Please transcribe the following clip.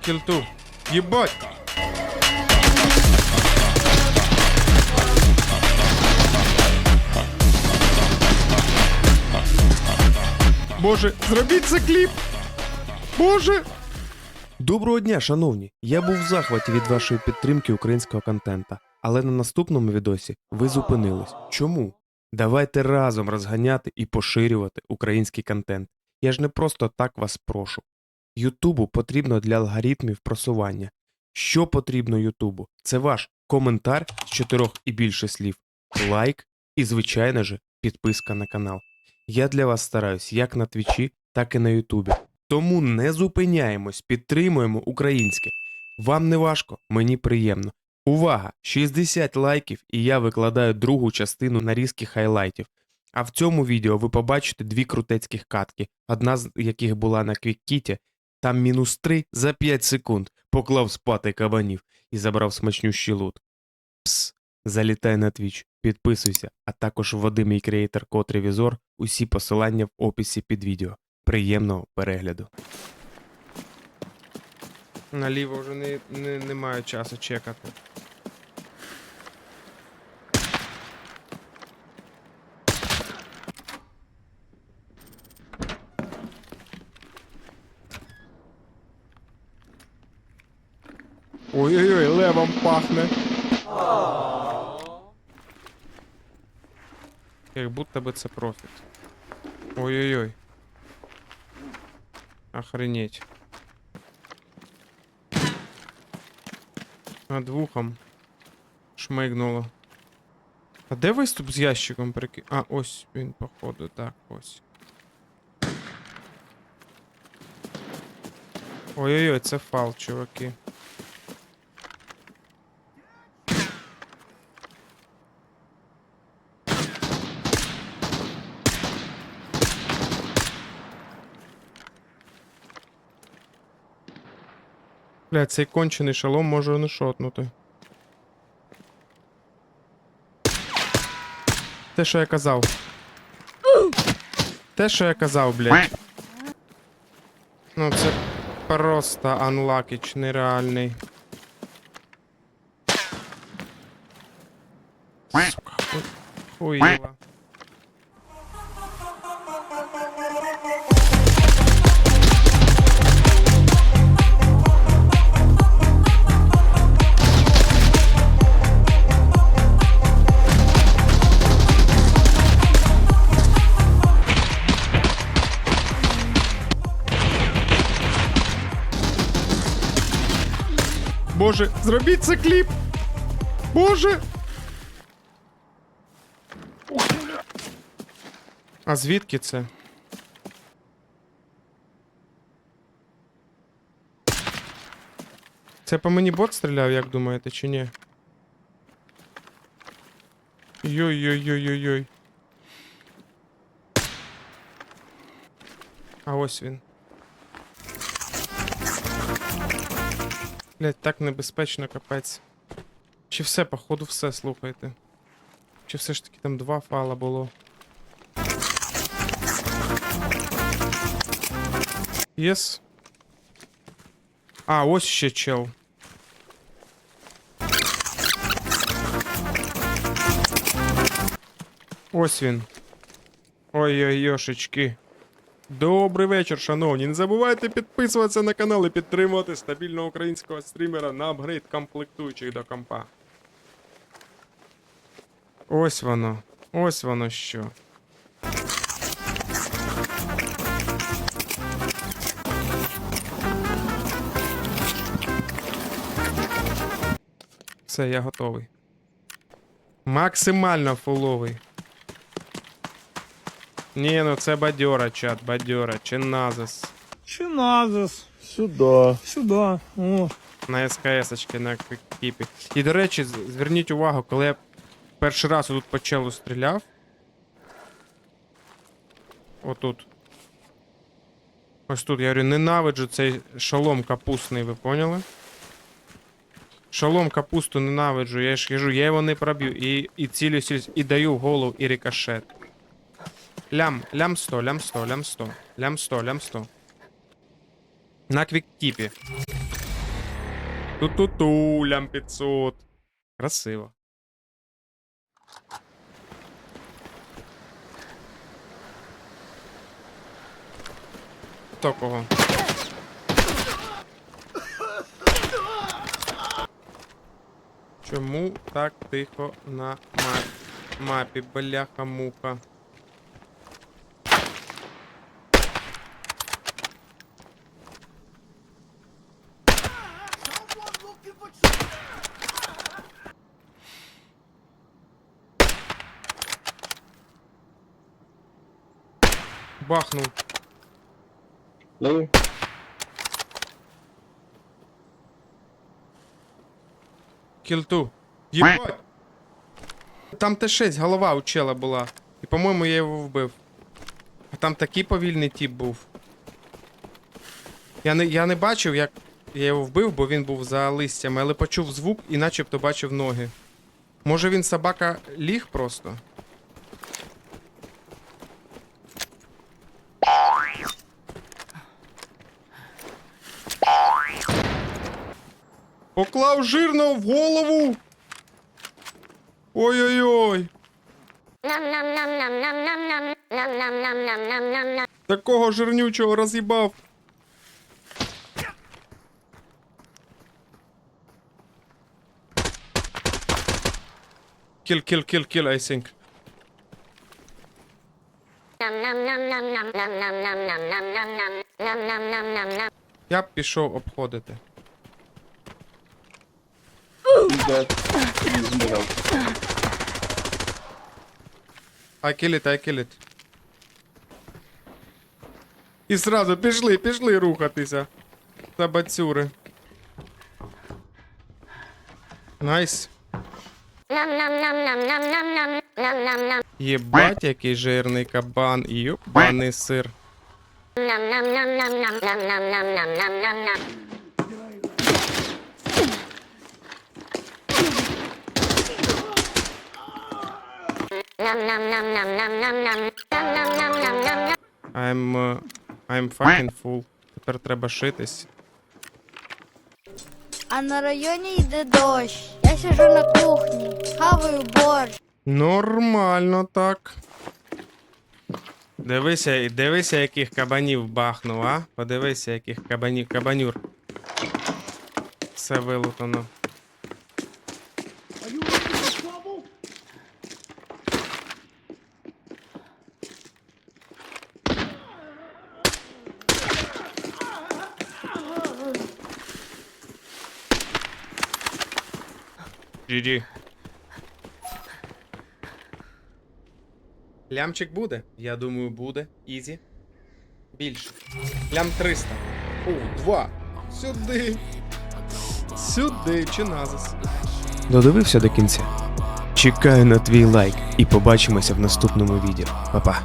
Кілту. Єбать! Боже, зробіть це кліп! Боже! Доброго дня, шановні! Я був в захваті від вашої підтримки українського контента, але на наступному відосі ви зупинились. Чому? Давайте разом розганяти і поширювати український контент. Я ж не просто так вас прошу. Ютубу потрібно для алгоритмів просування. Що потрібно Ютубу? Це ваш коментар з чотирьох і більше слів, лайк і, звичайно же, підписка на канал. Я для вас стараюсь як на Твічі, так і на Ютубі. Тому не зупиняємось, підтримуємо українське. Вам не важко, мені приємно. Увага! 60 лайків, і я викладаю другу частину нарізки хайлайтів. А в цьому відео ви побачите дві крутецьких катки, одна з яких була на квіккіті, там мінус 3 за 5 секунд поклав спати кабанів і забрав смачнющий лут. Пс, залітай на твіч, підписуйся, а також вводи мій креатор код Ревізор, усі посилання в описі під відео. Приємного перегляду. Наліво вже не, не, немає часу чекати. Ой-ой-ой, левом пахне. Як будто би це профіт. Ой-ой-ой. Охренеть. Над вухом. Шмигнуло. А де виступ з ящиком прики... А, ось він, походу, так, ось. Ой-ой-ой, це фал, чуваки. Бля, цей кончений шалом може не шотнути. Те, що я казав. Те, що я казав, блядь. Ну, це просто анлакіч нереальний. Сука, ху- Боже, зробіть це кліп! Боже! А звідки це? Це по мені бот стріляв, як думаєте, чи ні? Йой-йой-йой-йой-йой. А ось він. Блять, так небезпечно, капець. Чи все, походу, все, слухайте. Чи все ж таки там два фала було? Єс. А, ось ще чел. Ось він. Ой-ой, йошечки. Добрий вечір, шановні. Не забувайте підписуватися на канал і підтримувати стабільного українського стрімера на апгрейд комплектуючих до компа. Ось воно. Ось воно що. Все, я готовий. Максимально фуловий. Ні, ну це бадьора, чат, бадьора, чиназис. Чиназис. Сюда. Сюда. О. На СКС-очки, на кіпі. І до речі, зверніть увагу, коли я перший раз тут по челу стріляв. Отут. Ось тут, я говорю, ненавиджу цей шолом капустний, ви поняли? Шолом капусту ненавиджу, я ж кажу, я його не проб'ю. І, і цілюсь, і даю в голову і рикошет. Лям, лям 100, лям 100, лям 100, лям 100, лям 100. На квіктіпі. Ту-ту-ту, лям 500. Красиво. Хто? Чому так тихо на? Мапі, бляха-муха. Бахнув. Даю. Кілту. Єбать! Там Т6, голова у чела була. І, по-моєму, я його вбив. А там такий повільний тіп був. Я не, я не бачив, як я його вбив, бо він був за листями, але почув звук і начебто бачив ноги. Може він собака ліг просто? Поклав жирного в голову. Ой-ой-ой. Такого жирнючого роз'їбав. Kill, kill, kill, kill, I. Я б пішов обходити. He's dead. He's in the house. I kill it, I kill it. І зразу пішли, пішли рухатися. Табацюри. Найс. Єбать, який жирний кабан, йобаний сир. I'm, uh, I'm fucking full. Тепер треба шитись. А на районі йде дощ. Я сижу на кухні, хаваю борщ. Нормально так. Дивися, дивися, яких кабанів бахнув, а? Подивися, яких кабанів. Кабанюр. Все вилутано. GG. Лямчик буде? Я думаю, буде. Ізі. Більше. Лям 300. О, два. Сюди. Сюди, чи назис. Додивився до кінця. Чекаю на твій лайк і побачимося в наступному відео. Па-па.